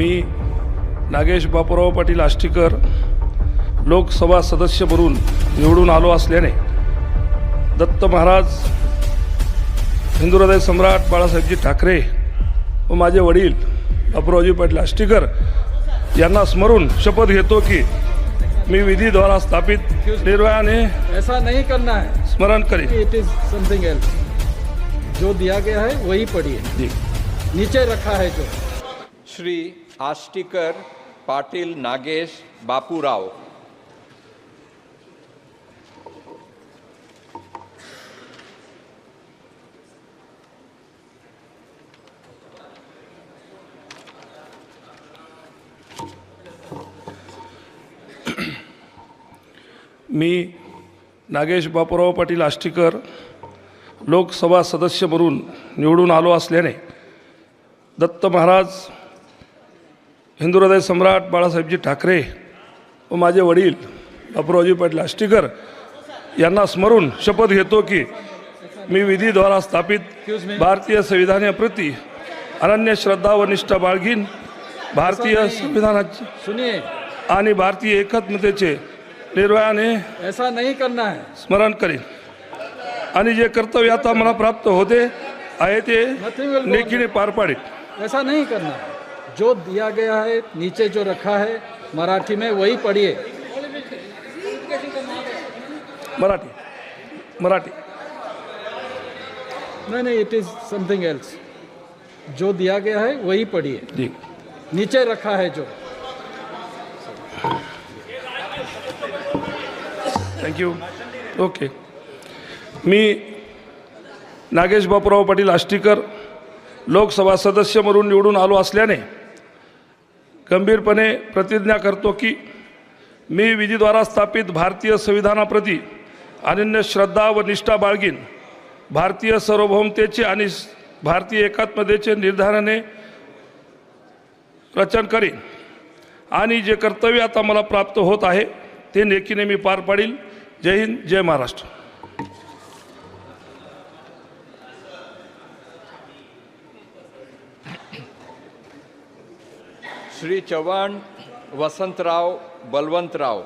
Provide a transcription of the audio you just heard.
मी नागेश बापूराव पाटील आष्टीकर लोकसभा सदस्य म्हणून निवडून आलो असल्याने दत्त महाराज हिंदू हृदय सम्राट बाळासाहेबजी ठाकरे व माझे वडील बापूरावजी पाटील आष्टीकर यांना स्मरून शपथ घेतो की मी विधीद्वारा स्थापित निर्भयाने ऐसा नहीं करना है। स्मरण करेन. इट इज समथिंग एल्स जो दिया गया है वही पढ़िए जी। नीचे रखा है जो। श्री आष्टीकर पाटील नागेश बापूराव. मी नागेश बापूराव पाटील आष्टीकर लोकसभा सदस्य म्हणून निवडून आलो असल्याने दत्त महाराज हिंदू हृदय सम्राट बाळासाहेबजी ठाकरे व माझे वडील बापूरावजी पाटील आष्टीकर यांना स्मरून शपथ घेतो की मी विधीद्वारा स्थापित भारतीय संविधानाप्रती अनन्य श्रद्धा व निष्ठा बाळगीन. भारतीय संविधानाची आणि भारतीय एकात्मतेचे निर्भयाने ऐसा नहीं करना है. स्मरण करेन. आणि जे कर्तव्य आता मला प्राप्त होते आहे ते लेखीने पार पाडेल ऐसा नहीं करना. है जो दिया गया है नीचे जो रखा है मराठी में वही पढ़िए। मराठी। मराठी। नहीं नहीं इट इज समथिंग एल्स जो दिया गया है वही पढ़िए। नीचे रखा है जो। थँक्यू ओके मी नागेश बापूराव पाटील आष्टीकर लोकसभा सदस्य म्हणून निवडून आलो असल्याने गंभीरपणे प्रतिज्ञा करतो की मी विधीद्वारा स्थापित भारतीय संविधानाप्रती अनन्य श्रद्धा व निष्ठा बाळगीन. भारतीय सार्वभौमतेचे आणि भारतीय एकात्मतेचे निर्धाराने रचन करीन. आणि जे कर्तव्य आता मला प्राप्त होत आहे ते नेकीने मी पार पाडील. जय हिंद जय महाराष्ट्र. श्री चव्हाण वसंतराव बलवंतराव.